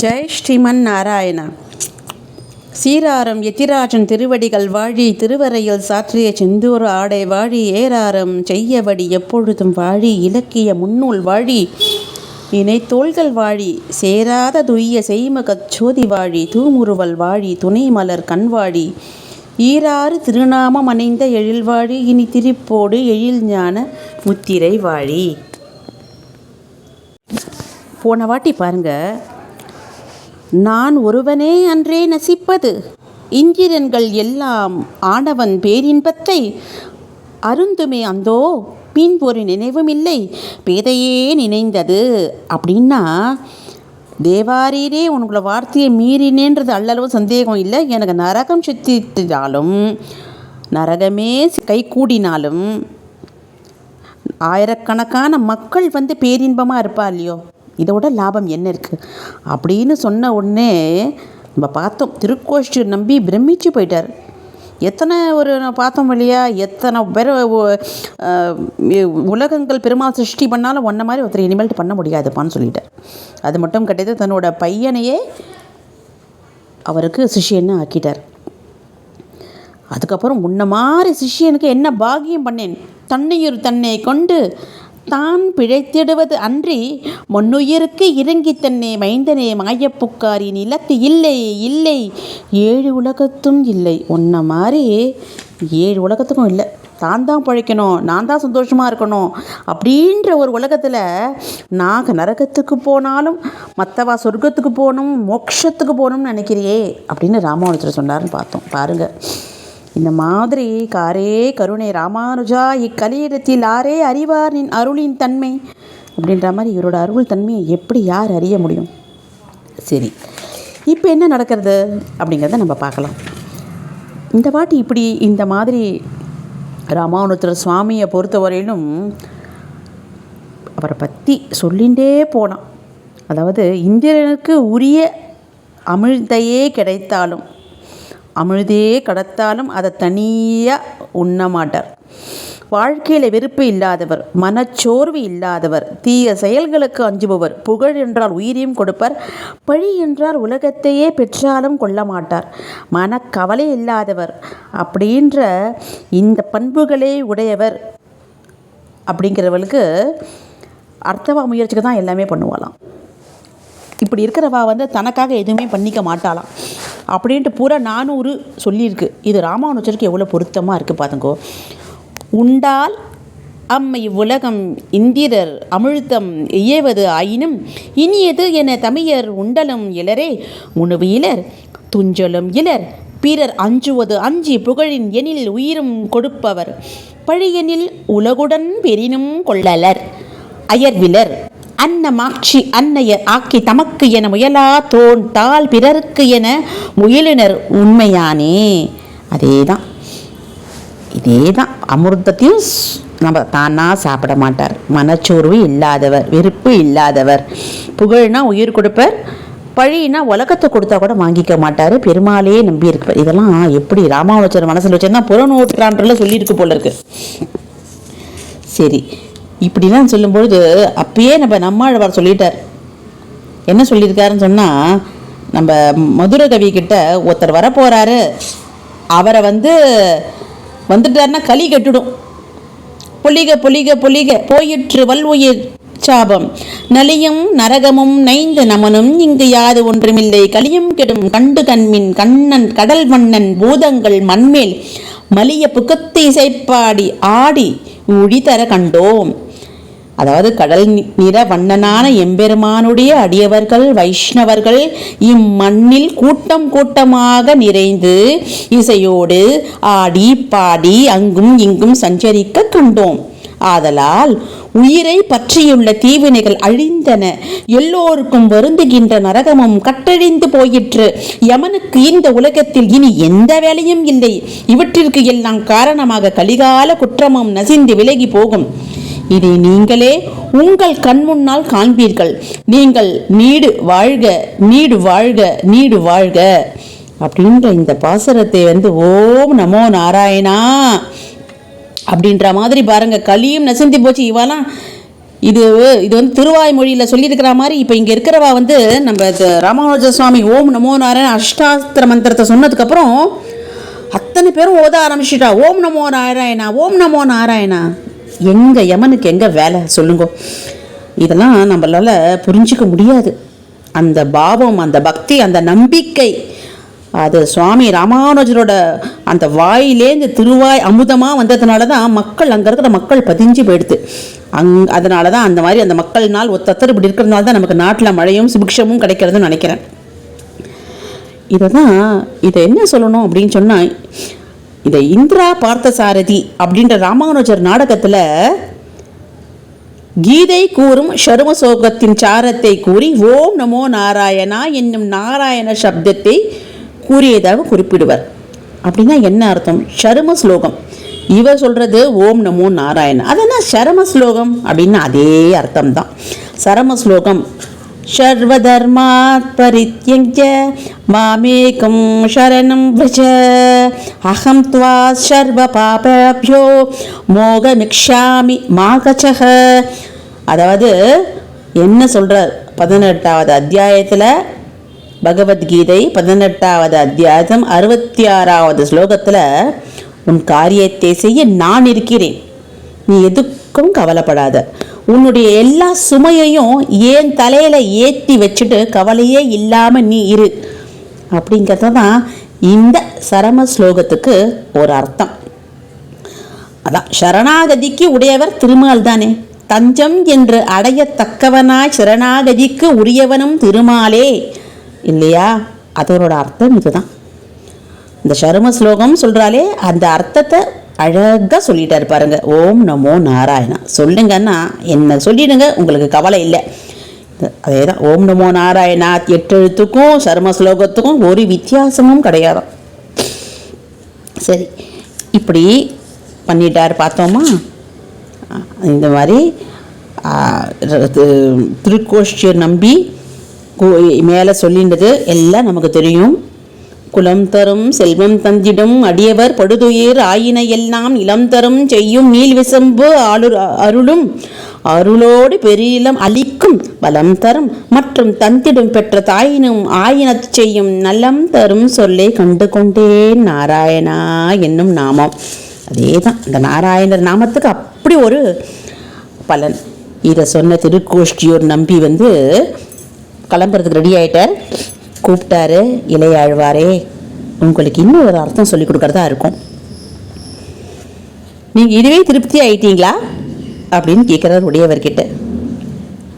ஜெய் ஸ்ரீமன் நாராயணா. சீராரம் எத்திராஜன் திருவடிகள் வாழி திருவரையில் சாற்றிய செந்தூர் ஆடை வாழி ஏராரம் செய்யவடி எப்பொழுதும் வாழி இலக்கிய முன்னூல் வாழி இணைத்தோள்கள் வாழி சேராத துய்ய செய்மகச் சோதி வாழி தூமுறுவல் வாழி துணை மலர் கண்வாழி ஈராறு திருநாமம் அணைந்த எழில்வாழி இனி திரிப்போடு எழில் ஞான முத்திரை வாழி. போன வாட்டி பாருங்க நான் ஒருவனே அன்றே நசிப்பது. இந்திரன்கள் எல்லாம் ஆடவன் பேரின்பத்தை அருந்துமே அந்தோ பின் ஒரு நினைவும் இல்லை. பேதையே நினைந்தது அப்படின்னா தேவாரீரே உங்களோட வார்த்தையை மீறினேன்றது அல்லளவு சந்தேகம் இல்லை. எனக்கு நரகம் சித்தித்தாலும் நரகமே கை கூடினாலும் ஆயிரக்கணக்கான மக்கள் வந்து பேரின்பமாக இருப்பா இல்லையோ? இதோட லாபம் என்ன இருக்குது அப்படின்னு சொன்ன உடனே நம்ம பார்த்தோம். திருக்கோஷ்டி நம்பி பிரமிச்சு போயிட்டார். எத்தனை ஒரு நான் பார்த்தோம் இல்லையா? எத்தனை பேர் உலகங்கள் பெருமாள் சிருஷ்டி பண்ணாலும் ஒன்றை மாதிரி ஒருத்தர் இனிமேல்ட்டு பண்ண முடியாதுப்பான்னு சொல்லிட்டார். அது மட்டும் கிடையாது தன்னோட பையனையே அவருக்கு சிஷ்யன்னு ஆக்கிட்டார். அதுக்கப்புறம் முன்ன மாதிரி சிஷ்யனுக்கு என்ன பாகியம் பண்ணேன்? தன்னையொரு தன்னை கொண்டு தான் பிழைத்திடுவது அன்றி மண்ணுயிருக்கு இறங்கி தன்னை மைந்தனே மாயப்புக்காரி நிலத்து இல்லை இல்லை. ஏழு உலகத்தும் இல்லை. உன்ன மாதிரி ஏழு உலகத்துக்கும் இல்லை. தான் தான் பழைக்கணும் நான் தான் சந்தோஷமாக இருக்கணும் அப்படின்ற ஒரு உலகத்தில் நாக நரகத்துக்கு போனாலும் மற்றவா சொர்க்கத்துக்கு போகணும் மோட்சத்துக்கு போகணும்னு நினைக்கிறியே அப்படின்னு ராமானுஜர் சொன்னார்னு பார்த்தோம். பாருங்கள் இந்த மாதிரி காரே கருணை ராமானுஜா இக்கலியிடத்தில் ஆரே அறிவார் நின் அருளின் தன்மை? அப்படின்ற மாதிரி இவரோட அருள் தன்மையை எப்படி யார் அறிய முடியும்? சரி இப்போ என்ன நடக்கிறது அப்படிங்கிறத நம்ம பார்க்கலாம். இந்த வாட்டி இப்படி இந்த மாதிரி ராமானுஜர் சுவாமியை பொறுத்தவரையிலும் அவரை பற்றி சொல்லிகிட்டே போனான் அதாவது இந்திரனுக்கு உரிய அமிழ்தையே கிடைத்தாலும் அமிழ்தே கடத்தாலும் அதை தனியாக உண்ண மாட்டார் வாழ்க்கையில் வெறுப்பு இல்லாதவர் மனச்சோர்வு இல்லாதவர் தீய செயல்களுக்கு அஞ்சுபவர் புகழ் என்றால் உயிரையும் கொடுப்பர் பழி என்றால் உலகத்தையே பெற்றாலும் கொள்ள மாட்டார் மனக்கவலை இல்லாதவர் அப்படின்ற இந்த பண்புகளே உடையவர் அப்படிங்கிறவளுக்கு அர்த்தவா முயற்சிக்கு தான் எல்லாமே பண்ணுவாளாம். இப்படி இருக்கிறவா வந்து தனக்காக எதுவுமே பண்ணிக்க மாட்டாளாம். அப்படின்ட்டு பூரா நானூறு சொல்லியிருக்கு. இது ராமானுஜருக்கு எவ்வளோ பொருத்தமாக இருக்குது பாருங்கோ உண்டால் அம்மை உலகம் இந்திரர் அமிழ்தம் இயவது ஆயினும் இனியது என தமிழர் உண்டலும் இலரே. உணவு இலர் துஞ்சலும் இலர் பிறர் அஞ்சுவது அஞ்சி புகழின் எனில் உயிரும் கொடுப்பவர். பழியெனில் உலகுடன் பெரினும் கொள்ளலர். அயர்விலர். அன்னமாட்சி அன்னையர் ஆக்கி தமக்கு என முயலா தோன் தாள் பிறருக்கு என முயலினர் உண்மையானே. அதே தான் இதே தான் அமிர்தத்தையும் நம்ம தானா சாப்பிட மாட்டார். மனச்சோர்வு இல்லாதவர் வெறுப்பு இல்லாதவர். புகழ்னா உயிர் கொடுப்பர். பழினா உலகத்தை கொடுத்தா கூட வாங்கிக்க மாட்டார். பெருமாளே நம்பி இருப்பார் இதெல்லாம் எப்படி ராமானுஜர் மனசில் வச்சிருந்தா புறநூற்றாண்டுல சொல்லியிருக்கு போல இருக்கு. சரி. இப்படிலாம் சொல்லும்பொழுது அப்பயே நம்ம நம்மாழ்வார் சொல்லிட்டார். என்ன சொல்லியிருக்காருன்னு சொன்னால் நம்ம மதுரை கவி கிட்ட ஒருத்தர் வரப்போகிறாரு அவரை வந்து வந்துட்டாருன்னா களி கட்டுடும். பொலிக பொலிக பொலிக போயிற்று வல்வுயிர் சாபம். நலியும் நரகமும் நைந்து நமனும் இங்கு யாது ஒன்றுமில்லை. கலியும் கெடும் கண்டு கண்மின் கண்ணன் கடல் மன்னன் பூதங்கள் மண்மேல் மலிய புக்கத்து இசைப்பாடி ஆடி உழி தர கண்டோம் அதாவது கடல் நிற வண்ணனான எம்பெருமானுடைய அடியவர்கள் வைஷ்ணவர்கள் இம்மண்ணில் கூட்டம் கூட்டமாக நிறைந்து இசையோடு ஆடி பாடி அங்கும் இங்கும் சஞ்சரிக்க கண்டோம் ஆதலால் உயிரை பற்றியுள்ள தீவினைகள் அழிந்தன. எல்லோருக்கும் வருந்துகின்ற நரகமும் கட்டழிந்து போயிற்று. யமனுக்கு இந்த உலகத்தில் இனி எந்த வேலையும் இல்லை. இவற்றிற்கு எல்லாம் காரணமாக கலிகால குற்றமும் நசிந்து விலகி போகும். இதை நீங்களே உங்கள் கண்முன்னால் காண்பீர்கள். நீங்கள் நீடு வாழ்க நீடு வாழ்க நீடு வாழ்க. அப்படின்ற இந்த பாசுரத்தை வந்து ஓம் நமோ நாராயணா. அப்படின்ற மாதிரி பாருங்க களியும் நெசந்தி போச்சு. இவெல்லாம் இது இது வந்து திருவாய்மொழியில் சொல்லியிருக்கிற மாதிரி இப்போ இங்கே இருக்கிறவா வந்து நம்ம ராமானுஜ சுவாமி ஓம் நமோ நாராயண அஷ்டாஸ்திர மந்திரத்தை சொன்னதுக்கப்புறம் அத்தனை பேரும் ஓத ஆரம்பிச்சிட்டா. ஓம் நமோ நாராயணா ஓம் நமோ நாராயணா. எங்கள் யமனுக்கு எங்கே வேலை? சொல்லுங்க. இதெல்லாம் நம்மளால் புரிஞ்சிக்க முடியாது. அந்த பாவம் அந்த பக்தி அந்த நம்பிக்கை அது சுவாமி ராமானுஜரோட அந்த வாயிலேந்து திருவாய் அமுதமாக வந்ததுனால தான் மக்கள் அங்கே இருக்கிற மக்கள் பதிஞ்சு போயிடுது. அங் அதனால தான் அந்த மாதிரி அந்த மக்கள்னால் ஒத்தத்தர் இப்படி இருக்கிறதுனால தான் நமக்கு நாட்டில் மழையும் சுபிக்ஷமும் கிடைக்கிறதுன்னு நினைக்கிறேன். இதை தான் இதை என்ன சொல்லணும் அப்படின்னு சொன்னால் இதை இந்திரா பார்த்தசாரதி அப்படின்ற ராமானுஜர் நாடகத்தில் கீதை கூறும் சருமசோகத்தின் சாரத்தை கூறி ஓம் நமோ நாராயணா என்னும் நாராயண சப்தத்தை கூறியதாக குறிப்பிடுவர். அப்படின்னா என்ன அர்த்தம்? சரும ஸ்லோகம். இவர் சொல்கிறது ஓம் நமோ நாராயணன் அதென்ன சரம ஸ்லோகம் அப்படின்னு அதே அர்த்தம் தான் சரம ஸ்லோகம். சர்வதர்மாத் பரித்யஜ மாமேகம் சரணம் விஜ. அகம் துவா சர்வ மோக நிக்ஷாமி மாகச்சக. அதாவது என்ன சொல்கிறார் பதினெட்டாவது அத்தியாயத்தில் பகவத்கீதை பதினெட்டாவது அத்தியாயம் அறுபத்தி ஆறாவது ஸ்லோகத்தில் உன் காரியத்தை செய்ய நான் இருக்கிறேன். நீ எதுக்கும் கவலைப்படாத. உன்னுடைய எல்லா சுமையையும் ஏன் தலையில் ஏற்றி வச்சுட்டு கவலையே இல்லாமல் நீ இரு. அப்படிங்கிறது தான் இந்த சரம ஸ்லோகத்துக்கு ஒரு அர்த்தம். அதான் சரணாகதிக்கு உடையவர் திருமால் தானே. தஞ்சம் என்று அடையத்தக்கவனாய் சரணாகதிக்கு உரியவனும் திருமாலே. இல்லையா? அதோட அர்த்தம் இதுதான். இந்த சரும ஸ்லோகம் சொல்கிறாலே அந்த அர்த்தத்தை அழகாக சொல்லிட்டாரு பாருங்க. ஓம் நமோ நாராயணா. சொல்லுங்கன்னா என்ன சொல்லிடுங்க உங்களுக்கு கவலை இல்லை. அதே தான் ஓம் நமோ நாராயணா எட்டெழுத்துக்கும் சரும ஸ்லோகத்துக்கும் ஒரு வித்தியாசமும் கிடையாது. சரி இப்படி பண்ணிட்டார் பார்த்தோமா? இந்த மாதிரி திருக்கோஷ்டியை நம்பி மேலே சொல்லின்றது எல்லாம் நமக்கு தெரியும். குலம் தரும் செல்வம் தந்திடும் அடியவர் படுதுயிர் ஆயின எல்லாம் இளம் தரும் செய்யும் நீல் விசம்பு ஆளு அருளும். அருளோடு பெரியலம் அளிக்கும் பலம் தரும் மற்றும் தந்திடும் பெற்ற தாயினும் ஆயினத் செய்யும் நலம் தரும் சொல்லை கண்டு கொண்டேன் நாராயணா என்னும் நாமம். அதே தான் இந்த நாராயணர் நாமத்துக்கு அப்படி ஒரு பலன். இதை சொன்ன திருக்கோஷ்டியோர் நம்பி வந்து கிளம்புறதுக்கு ரெடி ஆயிட்டார். கூப்பிட்டாரு இலையாழ்வாரே உங்களுக்கு இன்னும் ஒரு அர்த்தம் சொல்லி கொடுக்கறதா இருக்கும். நீங்கள் இதுவே திருப்தி ஆயிட்டீங்களா? அப்படின்னு கேட்குறாரு உடையவர்கிட்ட.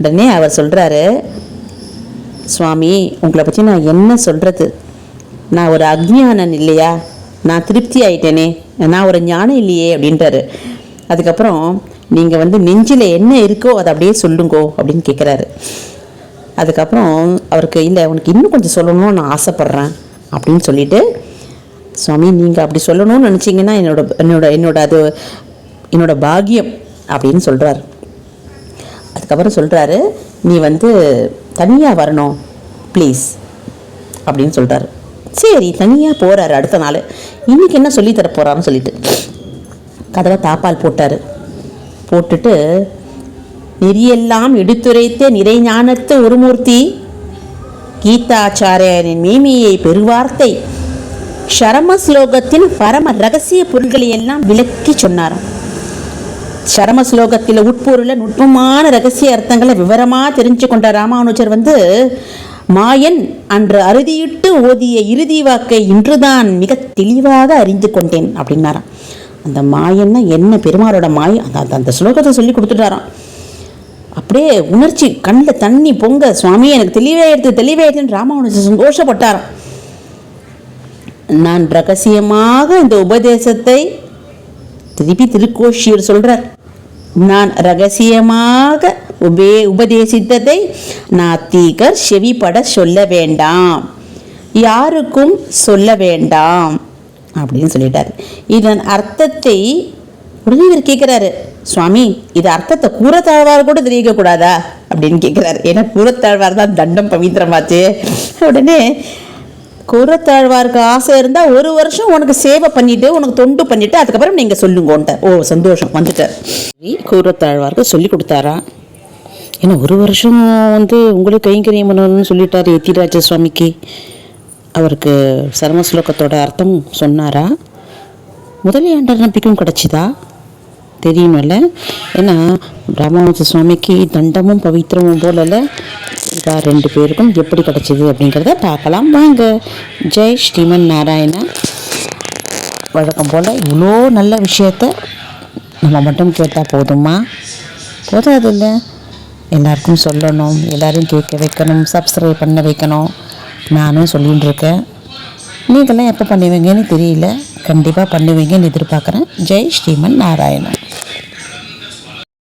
உடனே அவர் சொல்கிறாரு சுவாமி உங்களை பற்றி நான் என்ன சொல்கிறது நான் ஒரு அக்ஞானன் இல்லையா? நான் திருப்தி ஆயிட்டேனே. நான் ஒரு ஞானம் இல்லையே அப்படின்றாரு. அதுக்கப்புறம் நீங்கள் வந்து நெஞ்சில் என்ன இருக்கோ அதை அப்படியே சொல்லுங்கோ அப்படின்னு கேட்குறாரு அதுக்கப்புறம் அவருக்கு இல்லை உனக்கு இன்னும் கொஞ்சம் சொல்லணும்னு நான் ஆசைப்பட்றேன் அப்படின்னு சொல்லிட்டு சுவாமி நீங்கள் அப்படி சொல்லணும்னு நினச்சிங்கன்னா என்னோட என்னோட என்னோட அது என்னோட பாக்கியம் அப்படின்னு சொல்கிறார் அதுக்கப்புறம் சொல்கிறாரு நீ வந்து தனியாக வரணும் ப்ளீஸ் அப்படின்னு சொல்கிறாரு சரி தனியாக போகிறாரு அடுத்த நாள். இன்னைக்கு என்ன சொல்லித்தர போகிறான்னு சொல்லிட்டு கதவை தாப்பால் போட்டார். போட்டுட்டு நெறியெல்லாம் எடுத்துரைத்த நிறைஞானத்த ஒருமூர்த்தி கீதாச்சாரியரின் மீமியை பெருவார்த்தை. சரம ஸ்லோகத்தின் பரம ரகசிய பொருள்களை எல்லாம் விளக்கி சொன்னாராம். சரம ஸ்லோகத்தில் உட்பொருளை நுட்பமான ரகசிய அர்த்தங்களை விவரமாக தெரிஞ்சு கொண்ட ராமானுஜர் வந்து மாயன் அன்று அறுதியிட்டு ஓதிய இறுதி வாக்கை இன்றுதான் மிக தெளிவாக அறிந்து கொண்டேன் அப்படின்னாராம். அந்த மாயன்னா என்ன பெருமாளோட மாய்? அந்த- அந்த ஸ்லோகத்தை சொல்லி கொடுத்துட்டாராம். அப்படியே உணர்ச்சி கண்ணில் தண்ணி பொங்க. சுவாமி எனக்கு தெளிவாயிடுது தெளிவாயிடுதுன்னு ராமானுஜர் சந்தோஷப்பட்டாராம். நான் ரகசியமாக இந்த உபதேசத்தை திருப்பி திருக்கோஷியர் சொல்கிறார் நான் ரகசியமாக உபே உபதேசித்ததை நாத்திகர் செவிப்பட சொல்ல வேண்டாம். யாருக்கும் சொல்ல வேண்டாம். அப்படின்னு சொல்லிட்டார். இதன் அர்த்தத்தை உடனே இவர் கேட்குறாரு சுவாமி இது அர்த்தத்தை கூறத்தாழ்வார் கூட தெரிவிக்க கூடாதா அப்படின்னு கேட்குறாரு ஏன்னா கூறத்தாழ்வார் தான் தண்டம் பவித்திரமாச்சு. உடனே கூறத்தாழ்வாருக்கு ஆசை இருந்தால் ஒரு வருஷம் உனக்கு சேவை பண்ணிட்டு உனக்கு தொண்டு பண்ணிட்டு அதுக்கப்புறம் நீங்கள் சொல்லுங்கன்ட்ட. ஓ சந்தோஷம் வந்துட்டார். கூறத்தாழ்வாருக்கு சொல்லி கொடுத்தாரா? ஏன்னா ஒரு வருஷம் வந்து உங்களுக்கு கைங்கரியம் பண்ணணும்னு சொல்லிட்டார் எத்திராஜ சுவாமிக்கு. அவருக்கு சர்மஸ்லோகத்தோட அர்த்தம் சொன்னாரா? முதலியாண்டர் நம்பிக்கையும் கிடச்சிதா? தெரியணும்ல ஏன்னா ராமானுஜ சுவாமிக்கு தண்டமும் பவித்திரமும் போலல இதா ரெண்டு பேருக்கும் எப்படி கிடச்சிது அப்படிங்கிறத பார்க்கலாம். வாங்க. ஜெய் ஸ்ரீமன் நாராயணா. வழக்கம் போல் இவ்வளோ நல்ல விஷயத்த நம்ம மட்டும் கேட்டால் போதுமா? போதாதில்ல. எல்லாருக்கும் சொல்லணும். எல்லோரும் கேட்க வைக்கணும். சப்ஸ்கிரைப் பண்ண வைக்கணும். நானும் சொல்லிகிட்டு இருக்கேன். நீங்கள்லாம் எப்போ பண்ணுவீங்கன்னு தெரியல. கண்டிப்பாக பண்ணுவீங்கன்னு எதிர்பார்க்குறேன். ஜெய் ஸ்ரீமன் நாராயணன்.